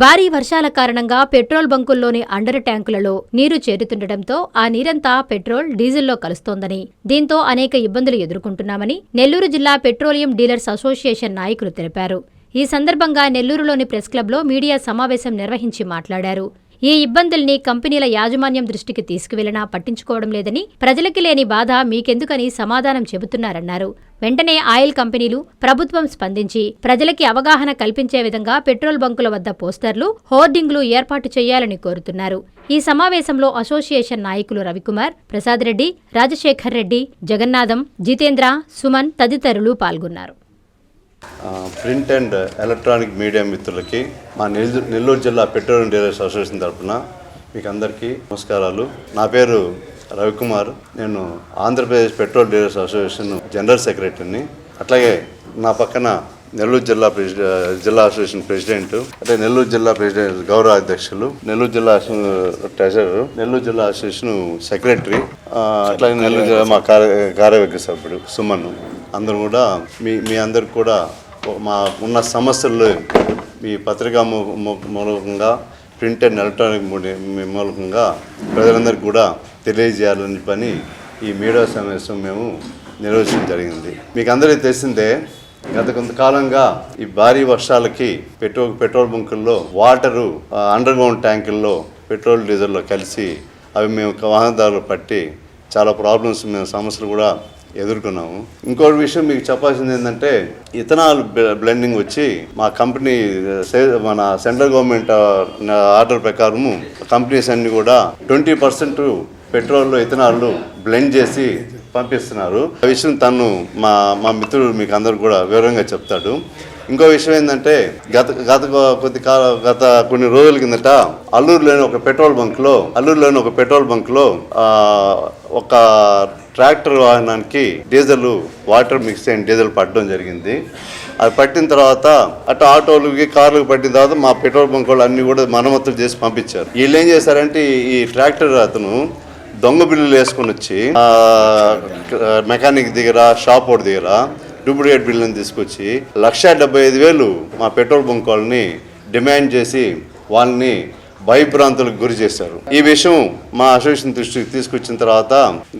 భారీ వర్షాల కారణంగా పెట్రోల్ బంకుల్లోని అండర్ ట్యాంకులలో నీరు చేరుతుండటంతో ఆ నీరంతా పెట్రోల్ డీజిల్లో కలుస్తోందని. దీంతో అనేక ఇబ్బందులు ఎదుర్కొంటున్నామని నెల్లూరు జిల్లా పెట్రోలియం డీలర్స్ అసోసియేషన్ నాయకులు తెలిపారు. ఈ సందర్భంగా నెల్లూరులోని ప్రెస్ క్లబ్లో మీడియా సమావేశం నిర్వహించి మాట్లాడారు. ఈ ఇబ్బందుల్ని కంపెనీల యాజమాన్యం దృష్టికి తీసుకువెళ్ళినా పట్టించుకోవడం లేదని ప్రజలకి లేని బాధ మీకెందుకని సమాధానం చెబుతున్నారన్నారు. వెంటనే ఆయిల్ కంపెనీలు ప్రభుత్వం స్పందించి ప్రజలకి అవగాహన కల్పించే విధంగా పెట్రోల్ బంకుల వద్ద పోస్టర్లు హోర్డింగ్లు ఏర్పాటు చేయాలని కోరుతున్నారు. ఈ సమావేశంలో అసోసియేషన్ నాయకులు రవికుమార్ ప్రసాద్ రెడ్డి రాజశేఖర్ రెడ్డి జగన్నాథం జితేంద్ర సుమన్ తదితరులు పాల్గొన్నారు. ప్రింట్ అండ్ ఎలక్ట్రానిక్ మీడియా మిత్రులకి మా నెల్లూరు నెల్లూరు జిల్లా పెట్రోలియం డీలర్స్ అసోసియేషన్ తరఫున మీకు అందరికీ నమస్కారాలు. నా పేరు రవికుమార్. నేను Andhra Pradesh petrol dealers association general సెక్రటరీని. అట్లాగే నా పక్కన నెల్లూరు జిల్లా జిల్లా అసోసియేషన్ ప్రెసిడెంట్ అంటే నెల్లూరు జిల్లా ప్రెసిడెంట్ గౌరవ అధ్యక్షులు నెల్లూరు జిల్లా ట్రెజరర్ నెల్లూరు జిల్లా అసోసియేషన్ సెక్రటరీ అట్లాగే నెల్లూరు జిల్లా మా కార్య కార్యవర్గ సభ్యుడు సుమన్. అందరూ కూడా మీ మీ అందరికి కూడా మా ఉన్న సమస్యలు మీ పత్రికా మూలకంగా ప్రింట్ అండ్ ఎలక్ట్రానిక్ మూలకంగా ప్రజలందరికీ కూడా తెలియజేయాలని పని ఈ మీడియా సమావేశం మేము నిర్వహించడం జరిగింది. మీకు అందరికీ తెలిసిందే గత కొంతకాలంగా ఈ భారీ వర్షాలకి పెట్రోల్ పెట్రోల్ బంకుల్లో వాటరు ఆ, అండర్ గ్రౌండ్ ట్యాంకుల్లో పెట్రోల్ డీజిల్లో కలిసి అవి మేము వాహనదారులు పట్టి చాలా ప్రాబ్లమ్స్ మేము సమస్యలు కూడా ఎదుర్కొన్నాము. ఇంకోటి విషయం మీకు చెప్పాల్సింది ఏంటంటే ఇథనాల్ బ్లెండింగ్ వచ్చి మా కంపెనీ సే- మన సెంట్రల్ గవర్నమెంట్ ఆర్డర్ ప్రకారము కంపెనీస్ అన్ని కూడా twenty percent petrol ethanol blend చేసి పంపిస్తున్నారు. ఆ విషయం తను మా మా మిత్రుడు మీకు అందరు కూడా వివరంగా చెప్తాడు. ఇంకో విషయం ఏంటంటే గత గత కొద్ది కాల గత కొన్ని రోజుల కిందట అల్లూరులోని ఒక పెట్రోల్ బంక్లో అల్లూరులోని ఒక పెట్రోల్ బంక్లో ఒక ట్రాక్టర్ వాహనానికి డీజిల్ వాటర్ మిక్స్ అయిన డీజిల్ పట్టడం జరిగింది. అది పట్టిన తర్వాత అటు ఆటోలకి కార్లకు పట్టిన తర్వాత మా పెట్రోల్ బంక్ వాళ్ళు అన్ని కూడా మరమ్మతులు చేసి పంపించారు. వీళ్ళు ఏం చేశారంటే ఈ- ట్రాక్టర్ అతను దొంగ బిల్లులు వేసుకొని వచ్చి మెకానిక్ దగ్గర షాప్ ఒకటి దగ్గర డూప్లికేట్ బిల్లుని తీసుకొచ్చి లక్ష డెబ్బై ఐదు వేలు మా పెట్రోల్ బంక్ వాళ్ళని డిమాండ్ చేసి వాళ్ళని భయభ్రాంతులకు గురి చేశారు. ఈ విషయం మా అసోసియేషన్ దృష్టికి తీసుకొచ్చిన తర్వాత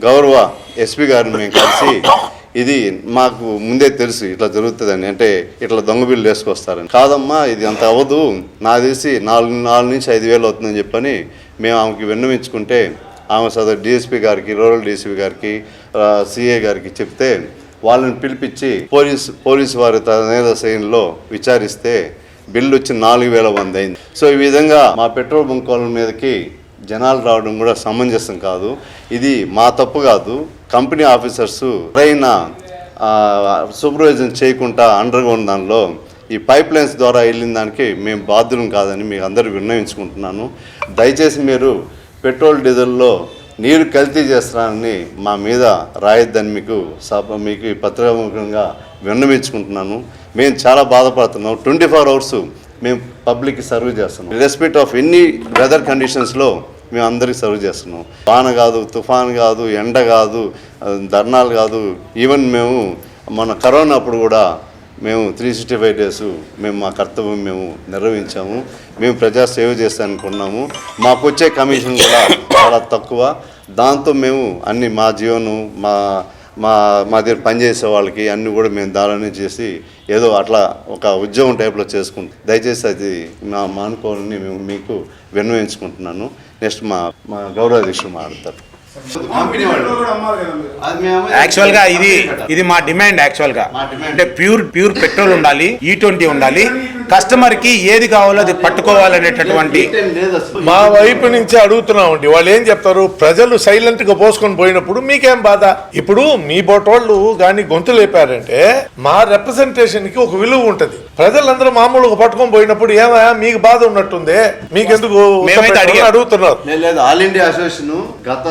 గౌరవ ఎస్పీ గారిని మేము కలిసి ఇది మాకు ముందే తెలుసు ఇట్లా జరుగుతుందని. అంటే ఇట్లా దొంగ బిల్లు వేసుకొస్తారని. కాదమ్మా ఇది అంత అవ్వదు. నాకు తెలిసి నాలుగు నాలుగు నుంచి ఐదు వేలు అవుతుందని చెప్పని మేము ఆమెకి విన్నవించుకుంటే ఆమె సదరు డిఎస్పీ గారికి రూరల్ డిఎస్పీ గారికి సిఏ గారికి చెప్తే వాళ్ళని పిలిపించి పోలీస్ పోలీసు వారి తనేద శైలిలో విచారిస్తే బిల్లు వచ్చి నాలుగు వేల వంద అయింది. సో ఈ విధంగా మా పెట్రోల్ బంక్ మీదకి జనాలు రావడం కూడా సమంజసం కాదు. ఇది మా తప్పు కాదు. కంపెనీ ఆఫీసర్స్ సరైన సూపర్వైజన్ చేయకుండా అండర్గా ఉన్న దానిలో ఈ పైప్ లైన్స్ ద్వారా వెళ్ళిన దానికి మేము బాధ్యులం కాదని మీకు అందరూ విన్నవించుకుంటున్నాను. దయచేసి మీరు పెట్రోల్ డీజిల్లో నీరు కల్తీ చేస్తున్నానని మా మీద రాయొద్దని మీకు సభ మీకు ఈ పత్రికాముఖంగా విన్నమించుకుంటున్నాను మేము చాలా బాధపడుతున్నాం. ట్వంటీ ఫోర్ అవర్స్ మేము పబ్లిక్కి సర్వ్ చేస్తున్నాం. రెస్పెక్ట్ ఆఫ్ ఎన్ని వెదర్ కండిషన్స్లో మేము అందరికీ సర్వ్ చేస్తున్నాం. వాన కాదు తుఫాన్ కాదు ఎండ కాదు ధర్నాలు కాదు. ఈవెన్ మేము మన కరోనా అప్పుడు కూడా మేము త్రీ సిక్స్టీ ఫైవ్ డేస్ మేము మా కర్తవ్యం మేము నిర్వహించాము. మేము ప్రజా సేవ చేస్తానుకున్నాము మాకు వచ్చే కమిషన్ కూడా చాలా తక్కువ. దాంతో మేము అన్ని మా జీవనం మా మా మా దగ్గర పనిచేసే వాళ్ళకి అన్ని కూడా మేము దారాన్ని చేసి ఏదో అట్లా ఒక ఉద్యోగం టైప్లో చేసుకుంటాం దయచేసి అది మా మానుకోవాలని మేము మీకు విన్నవించుకుంటున్నాను. నెక్స్ట్ మా మా గౌరవాధ్యక్షులు మాట్లాడతారు. యాక్చువల్గా ఇది ఇది మా డిమాండ్ యాక్చువల్గా. అంటే ప్యూర్ ప్యూర్ పెట్రోల్ ఉండాలి ఈ ట్వంటీ ఉండాలి. కస్టమర్కి ఏది కావాలో అది పట్టుకోవాలనేటటువంటి. మా వైపు నుంచి అడుగుతున్నామండి. వాళ్ళు ఏం చెప్తారు? ప్రజలు సైలెంట్గా పోసుకొని పోయినప్పుడు మీకేం బాధ? ఇప్పుడు మీ బొటోళ్ళు కానీ గొంతు లేపారంటే మా రిప్రజెంటేషన్కి ఒక విలువ ఉంటది. ప్రజలందరూ మామూలుగా పట్టుకొని పోయినప్పుడు ఏమయ్యా మీకు బాధ ఉన్నట్టుందే? మీకెందుకు. అడుగుతున్నారు. లేదు లేదు ఆల్ ఇండియా అసోసియేషన్ గత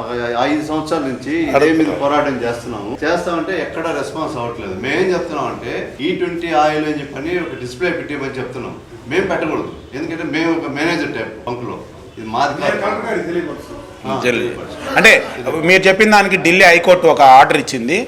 ఒక ఐదు సంవత్సరాల నుంచి ఇదే మీద పోరాటం చేస్తున్నాము. చేస్తామంటే ఎక్కడ రెస్పాన్స్ అవ్వట్లేదు. మేమేం చెప్తున్నాం అంటే ఈ ట్వంటీ ఆయిల్ అని చెప్పని ఒక డిస్ప్లే పెట్టిమని చెప్తున్నాం. మేము పెట్టకూడదు. ఎందుకంటే మేము ఒక మేనేజర్ టైప్ బంకులో ఇది మాది. అంటే మీరు చెప్పిన దానికి ఢిల్లీ హైకోర్టు ఒక ఆర్డర్ ఇచ్చింది.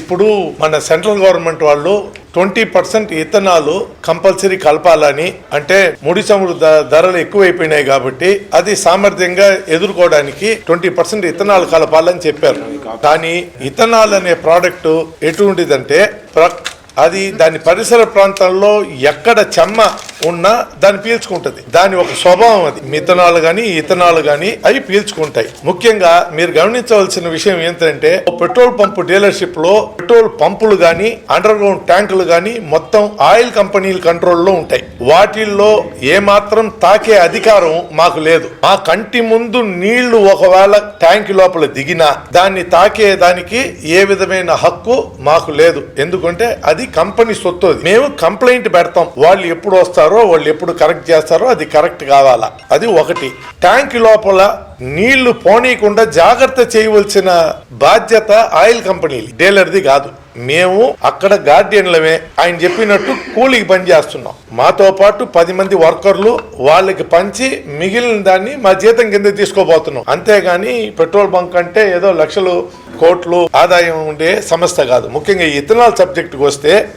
ఇప్పుడు మన సెంట్రల్ గవర్నమెంట్ వాళ్ళు ట్వంటీ పర్సెంట్ ఇథనాల్ కంపల్సరీ కలపాలని అంటే ముడి చమురు ధ- ధరలు ఎక్కువైపోయినాయి కాబట్టి అది సామర్థ్యంగా ఎదుర్కోవడానికి ట్వంటీ పర్సెంట్ ఇథనాల్ కలపాలని చెప్పారు. కానీ ఇథనాల్ అనే ప్రోడక్ట్ ఎటువంటిదంటే ప్ర- అది దాని పరిసర ప్రాంతంలో ఎక్కడ చెమ్మ ఉన్నా దాన్ని పీల్చుకుంటది. దాని ఒక స్వభావం అది. మిథనాలు గాని ఇథనాలు గాని అవి పీల్చుకుంటాయి. ముఖ్యంగా మీరు గమనించవలసిన విషయం ఏంటంటే పెట్రోల్ పంపు డీలర్షిప్లో పెట్రోల్ పంపులు గాని అండర్ గ్రౌండ్ ట్యాంకులు గాని మొత్తం ఆయిల్ కంపెనీల కంట్రోల్లో ఉంటాయి. వాటిల్లో ఏమాత్రం తాకే అధికారం మాకు లేదు. మా కంటి ముందు నీళ్ళు ఒకవేళ ట్యాంక్ లోపల దిగినా దాన్ని తాకే దానికి ఏ విధమైన హక్కు మాకు లేదు. ఎందుకంటే అది కంపెనీ సొత్తు మేము కంప్లైంట్ పెడతాం. వాళ్ళు ఎప్పుడు వస్తారు? వాళ్ళు ఎప్పుడు కరెక్ట్ చేస్తారో అది కరెక్ట్ కావాలా. అది ఒకటి. ట్యాంక్ లోపల నీళ్ళు పోనీయకుండా జాగ్రత్త చేయవలసిన బాధ్యత ఆయిల్ కంపెనీలు డీలర్ది కాదు. మేము అక్కడ గార్డియన్లమే ఆయన చెప్పినట్టు కూలికి పని చేస్తున్నాం. మాతో పాటు పది మంది వర్కర్లు వాళ్ళకి పంచి మిగిలిన దాన్ని మా జీతం కింద తీసుకోబోతున్నాం. అంతేగాని పెట్రోల్ బంక్ అంటే ఏదో లక్షలు కోట్లు ఆదాయం ఉండే సంస్థ కాదు. ముఖ్యంగా ఇథనాల్ సబ్జెక్టుకి వస్తే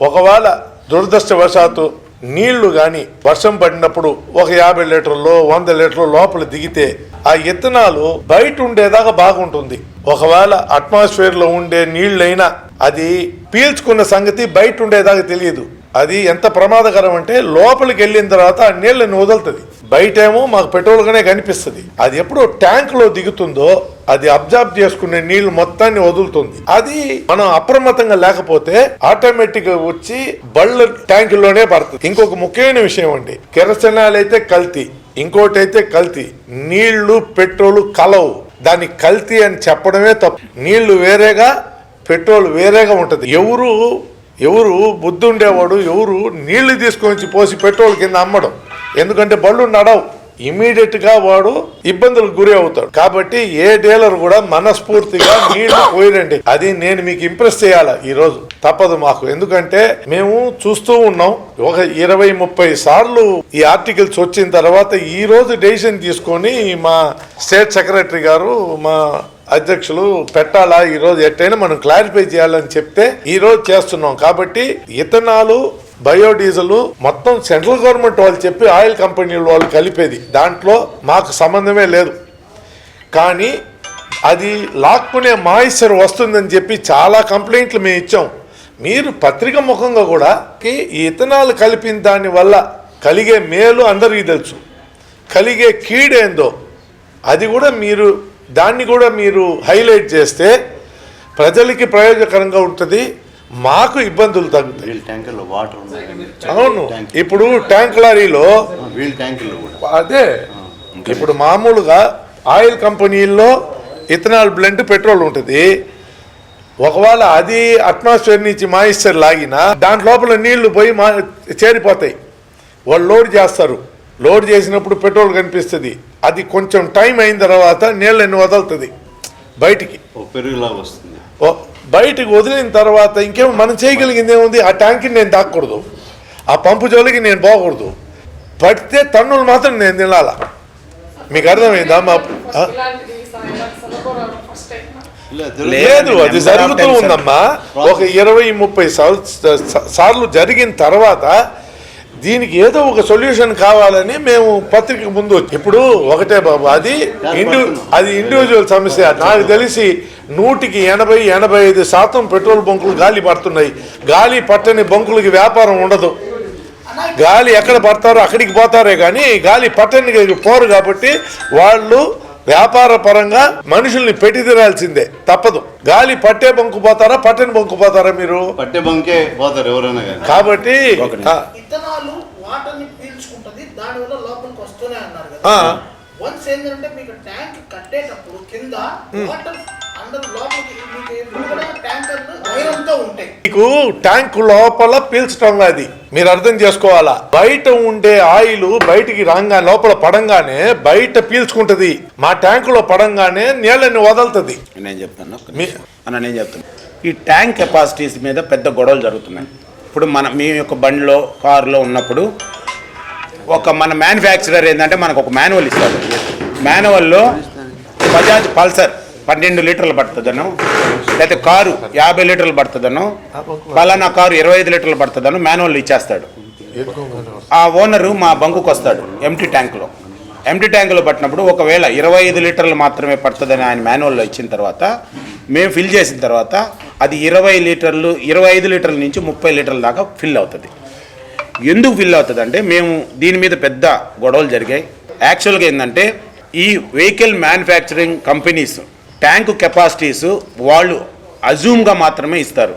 ఒకవేళ దురదృష్టవశాత్తు నీళ్ళు కానీ వర్షం పడినప్పుడు ఒక యాభై లీటర్లు వంద లీటర్లు లోపల దిగితే ఆ ఇత్తనాలు బయట ఉండేదాకా బాగుంటుంది. ఒకవేళ అట్మాస్ఫియర్లో ఉండే నీళ్ళైనా అది పీల్చుకున్న సంగతి బయట ఉండేదాకా తెలియదు. అది ఎంత ప్రమాదకరం అంటే లోపలికి వెళ్ళిన తర్వాత ఆ నీళ్ళని వదులుతుంది. బయటేమో మాకు పెట్రోల్గానే కనిపిస్తుంది. అది ఎప్పుడు ట్యాంక్లో దిగుతుందో అది అబ్జర్బ్ చేసుకునే నీళ్ళు మొత్తాన్ని వదులుతుంది. అది మనం అప్రమత్తంగా లేకపోతే ఆటోమేటిక్గా వచ్చి బళ్ళ ట్యాంక్లోనే పడుతుంది. ఇంకొక ముఖ్యమైన విషయం అండి. కిరసనాలు అయితే కల్తీ ఇంకోటి అయితే కల్తీ. నీళ్ళు పెట్రోల్ కలవు. దాన్ని కల్తీ అని చెప్పడమే తప్పు. నీళ్ళు వేరేగా పెట్రోల్ వేరేగా ఉంటది. ఎవరు ఎవరు బుద్ధి ఉండేవాడు ఎవరు నీళ్ళు తీసుకొని వచ్చి పోసి పెట్రోల్ కింద అమ్మడం. ఎందుకంటే బళ్ళు నడవు. ఇమీడియట్గా వాడు ఇబ్బందులకు గురి అవుతాడు. కాబట్టి ఏ డీలర్ కూడా మనస్ఫూర్తిగా నీళ్ళు పోయిరండి. అది నేను మీకు ఇంప్రెస్ చేయాలా ఈ రోజు తప్పదు మాకు. ఎందుకంటే మేము చూస్తూ ఉన్నాం. ఒక ఇరవై ముప్పై సార్లు ఈ ఆర్టికల్స్ వచ్చిన తర్వాత ఈ రోజు డెసిషన్ తీసుకొని మా స్టేట్ సెక్రటరీ గారు మా అధ్యక్షులు పెట్టాలా? ఈ రోజు ఎట్టయినా మనం క్లారిఫై చేయాలని చెప్తే ఈ రోజు చేస్తున్నాం. కాబట్టి ఇథనాలు బయోడీజిల్ మొత్తం సెంట్రల్ గవర్నమెంట్ వాళ్ళు చెప్పి ఆయిల్ కంపెనీలు వాళ్ళు కలిపేది. దాంట్లో మాకు సంబంధమే లేదు. కానీ అది లాక్కునే మాయిశ్చర్ వస్తుందని చెప్పి చాలా కంప్లైంట్లు మేము ఇచ్చాం. మీరు పత్రిక ముఖంగా కూడా ఈ ఇథనాల్ కలిపిన దాని వల్ల కలిగే మేలు అందరికీ తెలుసు. కలిగే కీడేందో అది కూడా మీరు దాన్ని కూడా మీరు హైలైట్ చేస్తే ప్రజలకి ప్రయోజనకరంగా ఉంటుంది. మాకు ఇబ్బందులు తగ్గుతాయి ట్యాంకర్లో వాటర్ అవును. ఇప్పుడు ట్యాంక్ లారీలో అదే. ఇప్పుడు మామూలుగా ఆయిల్ కంపెనీల్లో ఇథనాల్ బ్లెండ్ పెట్రోల్ ఉంటుంది. ఒకవేళ అది అట్మాస్ఫియర్ నుంచి మాయిశ్చర్ లాగినా దాని లోపల నీళ్ళు పోయి మా చేరిపోతాయి. వాళ్ళు లోడ్ చేస్తారు. లోడ్ చేసినప్పుడు పెట్రోల్ కనిపిస్తుంది. అది కొంచెం టైం అయిన తర్వాత నీళ్ళని వదులుతుంది బయటికి. పెరుగులాగా వస్తుంది. ఓ బయటకు వదిలిన తర్వాత ఇంకేం మనం చేయగలిగింది ఏముంది? ఆ ట్యాంక్ని నేను దాక్కూడదు ఆ పంపు జోలికి నేను పోకూడదు. పడితే తన్నులు మాత్రం నేను తినాల? మీకు అర్థమైందా? మా లేదు అది జరుగుతూ. ఉందమ్మా. ఒక ఇరవై ముప్పై సార్లు జరిగిన తర్వాత దీనికి ఏదో ఒక సొల్యూషన్ కావాలని మేము పత్రిక ముందు వచ్చి- ఇప్పుడు ఒకటే బాబు అది ఇండి అది ఇండివిజువల్ సమస్య. నాకు తెలిసి నూటికి ఎనభై ఎనభై ఐదు శాతం పెట్రోల్ బంకులు గాలి పడుతున్నాయి. గాలి పట్టని బంకులకి వ్యాపారం ఉండదు. గాలి ఎక్కడ పడతారో అక్కడికి పోతారే కానీ గాలి పట్టని పోరు కాబట్టి వాళ్ళు వ్యాపార పరంగా మనుషుల్ని పెట్టి తినాల్సిందే తప్పదు. గాలి పట్టే బంకు పోతారా పట్టని బంకు పోతారా మీరు? పట్టే బంకే పోతారు ఎవరైనా కాబట్టి ఆ, ఇథనాలు వాటర్ని పీల్చుకుంటది దాని వల్ల లోపలికి వస్తూనే అన్నారు ఆ. కదా వన్స్ ఏంటంటే మీకు ట్యాంక్ కట్టేటప్పుడు కింద వాటర్ మీకు ట్యాంక్ లోపల పీల్చటం అది. మీరు అర్థం చేసుకోవాలా? బయట ఉండే ఆయిల్ బయటికి రాగా లోపల పడంగానే బయట పీల్చుకుంటది. మా ట్యాంకులో పడంగానే నీళ్ళని వదలుతుంది. నేను చెప్తాను. అన్న నేను చెప్తాను ఈ ట్యాంక్ కెపాసిటీస్ మీద పెద్ద గొడవలు జరుగుతున్నాయి. ఇప్పుడు మన మీ యొక్క బండిలో కారులో ఉన్నప్పుడు ఒక మన మ్యానుఫ్యాక్చరర్ ఏంటంటే మనకు ఒక మాన్యువల్ ఇస్తారు మాన్యువల్లో బజాజ్ పల్సర్ పన్నెండు లీటర్లు పడుతుందనో లేకపోతే కారు యాభై లీటర్లు పడుతుందనో పలానా కారు ఇరవై ఐదు లీటర్లు పడుతుందను మాన్యువల్ ఇచ్చేస్తాడు. ఆ ఓనరు మా బంకుకు వస్తాడు ఎంటీ ట్యాంకులో. ఎంటీ ట్యాంకులో పట్టినప్పుడు ఒకవేళ ఇరవై ఐదు లీటర్లు మాత్రమే పడుతుందని ఆయన మాన్యువల్లో ఇచ్చిన తర్వాత మేము ఫిల్ చేసిన తర్వాత అది ఇరవై లీటర్లు ఇరవై ఐదు లీటర్ల నుంచి ముప్పై లీటర్ల దాకా ఫిల్ అవుతుంది. ఎందుకు ఫిల్ అవుతుంది అంటే మేము దీని మీద పెద్ద గొడవలు జరిగాయి. యాక్చువల్గా ఏంటంటే ఈ vehicle manufacturing companies tank capacities వాళ్ళు అజూమ్గా మాత్రమే ఇస్తారు.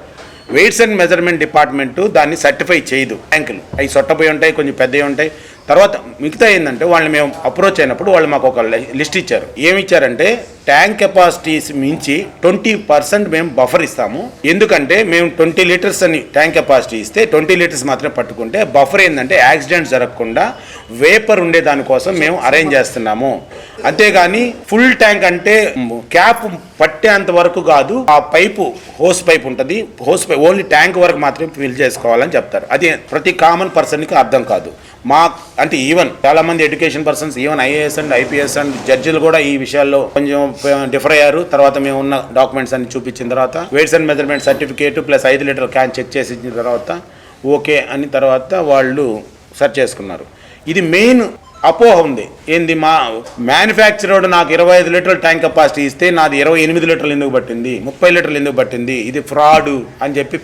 వెయిట్స్ అండ్ మెజర్మెంట్ డిపార్ట్మెంటు దాన్ని సర్టిఫై చేయదు. ట్యాంకులు. అవి సొట్టపోయి ఉంటాయి కొంచెం పెద్దవి ఉంటాయి. తర్వాత మిగతా ఏంటంటే వాళ్ళని మేము అప్రోచ్ అయినప్పుడు వాళ్ళు మాకు ఒక లిస్ట్ ఇచ్చారు. ఏమి ఇచ్చారంటే ట్యాంక్ కెపాసిటీస్ మించి ట్వంటీ పర్సెంట్ మేము బఫర్ ఇస్తాము. ఎందుకంటే మేము ట్వంటీ లీటర్స్ అని ట్యాంక్ కెపాసిటీ ఇస్తే ట్వంటీ లీటర్స్ మాత్రమే పట్టుకుంటే బఫర్ ఏంటంటే యాక్సిడెంట్ జరగకుండా వేపర్ ఉండే దానికోసం మేము అరేంజ్ చేస్తున్నాము. అంతేగాని ఫుల్ ట్యాంక్ అంటే క్యాప్ పట్టేంత వరకు కాదు ఆ పైపు హోస్ పైప్ ఉంటుంది. హోస్ పైప్ ఓన్లీ ట్యాంక్ వరకు మాత్రమే ఫిల్ చేసుకోవాలని చెప్తారు. అది ప్రతి కామన్ పర్సన్కి అర్థం కాదు. మా అంటే ఈవెన్ చాలా మంది education persons even IAS and IPS and జడ్జిలు కూడా ఈ విషయాల్లో కొంచెం డిఫర్ అయ్యారు. తర్వాత మేము ఉన్న డాక్యుమెంట్స్ అన్ని చూపించిన తర్వాత weights and measurement certificate plus ఐదు లీటర్ క్యాన్ చెక్ చేసిన తర్వాత ఓకే అని తర్వాత వాళ్ళు సెర్చ్ చేసుకున్నారు. ఇది మెయిన్ అపోహ ఉంది. ఏంది మా మ్యానుఫ్యాక్చరర్డు నాకు ఇరవై ఐదు లీటర్ల ట్యాంక్ కెపాసిటీ ఇస్తే నాది ఇరవై ఎనిమిది లీటర్లు ఎందుకు పట్టింది? ముప్పై లీటర్లు ఎందుకు పట్టింది? ఇది ఫ్రాడ్ అని చెప్పి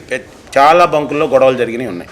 చాలా బంకుల్లో గొడవలు జరిగినాయి ఉన్నాయి.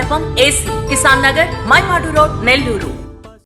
మండపం ఏసీ కిసాన్ నగర్ మైమాడు రోడ్ నెల్లూరు.